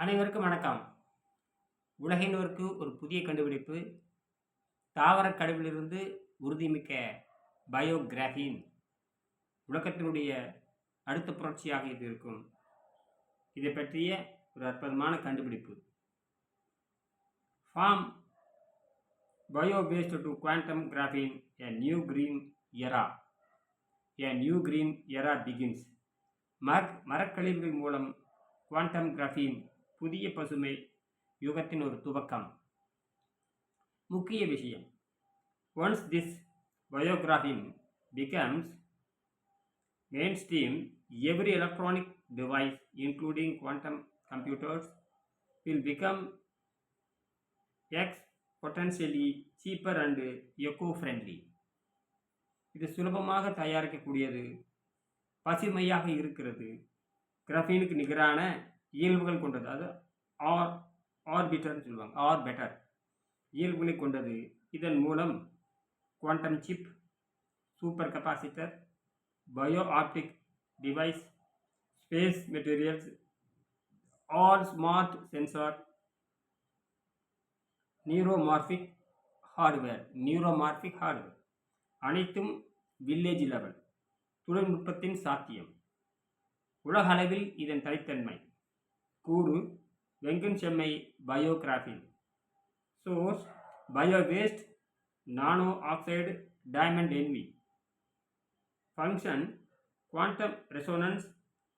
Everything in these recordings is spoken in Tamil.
அனைவருக்கும் வணக்கம். உலகினோருக்கு ஒரு புதிய கண்டுபிடிப்பு. தாவரக் கழிவிலிருந்து உறுதிமிக்க பயோகிராஃபின். உலகத்தினுடைய அடுத்த புரட்சியாக இது இருக்கும். இதை பற்றிய ஒரு அற்புதமான கண்டுபிடிப்பு. From bio based to quantum graphene a new green era. A new green era begins. மர மரக்கழிவுகள் மூலம் குவாண்டம் கிராஃபின் புதிய பசுமை யுகத்தின் ஒரு துவக்கம் முக்கிய விஷயம் once this biography becomes mainstream every electronic device including quantum computers will become ex potentially cheaper and eco friendly இது சுலபமாக தயாரிக்கக்கூடியது பசுமையாக இருக்கிறது கிரஃபீனுக்கு நிகரான இயல்புகள் கொண்டது. அது ஆர் ஆர்பிட்டர்னு சொல்லுவாங்க. ஆர் பெட்டர் இயல்புகளை கொண்டது. இதன் மூலம் quantum chip super capacitor bio optic device space materials all smart sensor neuromorphic hardware neuromorphic hardware அனைத்தும் வில்லேஜ் லெவல் தொழில்நுட்பத்தின் சாத்தியம். உலக அளவில் இதன் தனித்தன்மை. கூறு வெங்கன் செம்மை bio graphene source bio waste nano oxide diamond NV function quantum resonance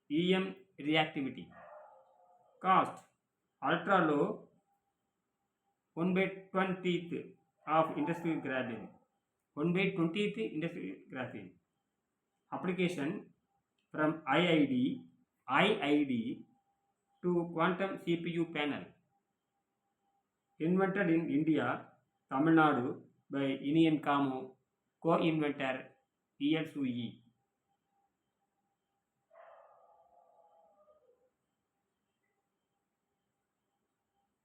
EM reactivity cost ultra low 1 by 20th of industrial graphene 1 by 20th industrial graphene application from IID IID to quantum CPU panel invented in India Tamil Nadu by Inian Kamo co-inventor ELSUE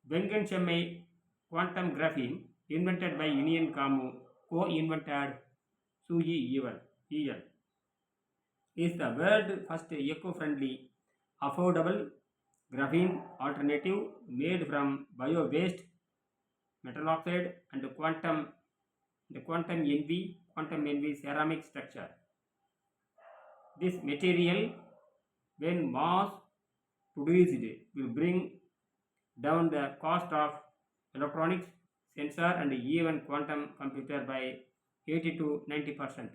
Vengan Chemmai quantum graphene invented by Union Kamu co-invented Suji Eval EL is the world first eco-friendly affordable graphene alternative made from bio waste metal oxide and quantum the quantum NV quantum NV ceramic structure this material when mass produced will bring down the cost of electronics, sensor and even quantum computer by 80 to 90 percent.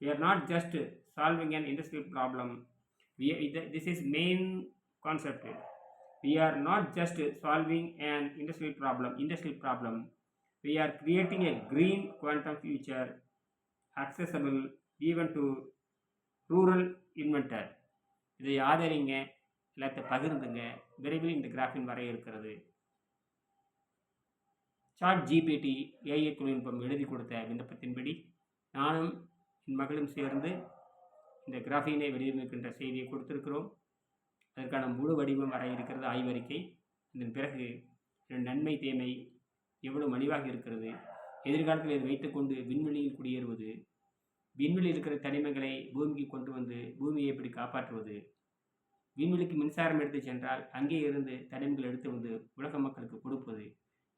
We are not just solving an industrial problem. We this is main concept. We are not just solving an industrial problem. Industrial problem. We are creating a green quantum future accessible even to rural inventor. இதை ஆதரிங்க எல்லாத்தையும் பகிர்ந்துங்க விரைவில் இந்த கிராஃபின் வர இருக்கிறது சாட் ஜிபிடி ஏஐ தொழில்நுட்பம் எழுதி கொடுத்த விண்ணப்பத்தின்படி நானும் என் மகளும் சேர்ந்து இந்த கிராஃபினை வெளியிடுகின்ற செய்தியை கொடுத்திருக்கிறோம் அதற்கான முழு வடிவம் வர இருக்கிறது ஆய்வறிக்கை. இதன் பிறகு இதன் நன்மை தேமை எவ்வளவு மலிவாக இருக்கிறது? எதிர்காலத்தில் இதை வைத்துக்கொண்டு விண்வெளியில் குடியேறுவது விண்வெளியில் இருக்கிற தனிமங்களை பூமிக்கு கொண்டு வந்து பூமியை எப்படி காப்பாற்றுவது? விண்வெளிக்கு மின்சாரம் எடுத்து சென்றால் அங்கே இருந்து தனிமங்கள் எடுத்து வந்து உலக மக்களுக்கு கொடுப்பது.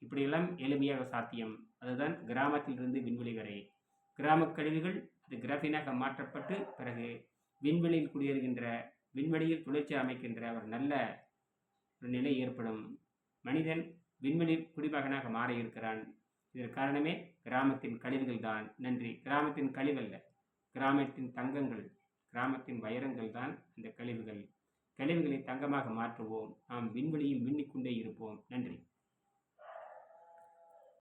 இப்படியெல்லாம் எளிமையாக சாத்தியம். அதுதான் கிராமத்திலிருந்து விண்வெளி வரை. கிராம கழிவுகள் அது கிராஃபினாக மாற்றப்பட்டு பிறகு விண்வெளியில் குடியேறுகின்ற விண்வெளியில் துளைச்சி அமைக்கின்ற ஒரு நல்ல ஒரு நிலை ஏற்படும். மனிதன் விண்வெளி குடிமகனாக மாற இருக்கிறான் இதற்கு காரணமே கிராமத்தின் கழிவுகள் தான். நன்றி. கிராமத்தின் கழிவல்ல. கிராமத்தின் தங்கங்கள் கிராமத்தின் வைரங்கள் தான் அந்த கழிவுகள். கழிவுகளை தங்கமாக மாற்றுவோம். நாம் விண்வெளியில் மின்னிக்கொண்டே இருப்போம். நன்றி.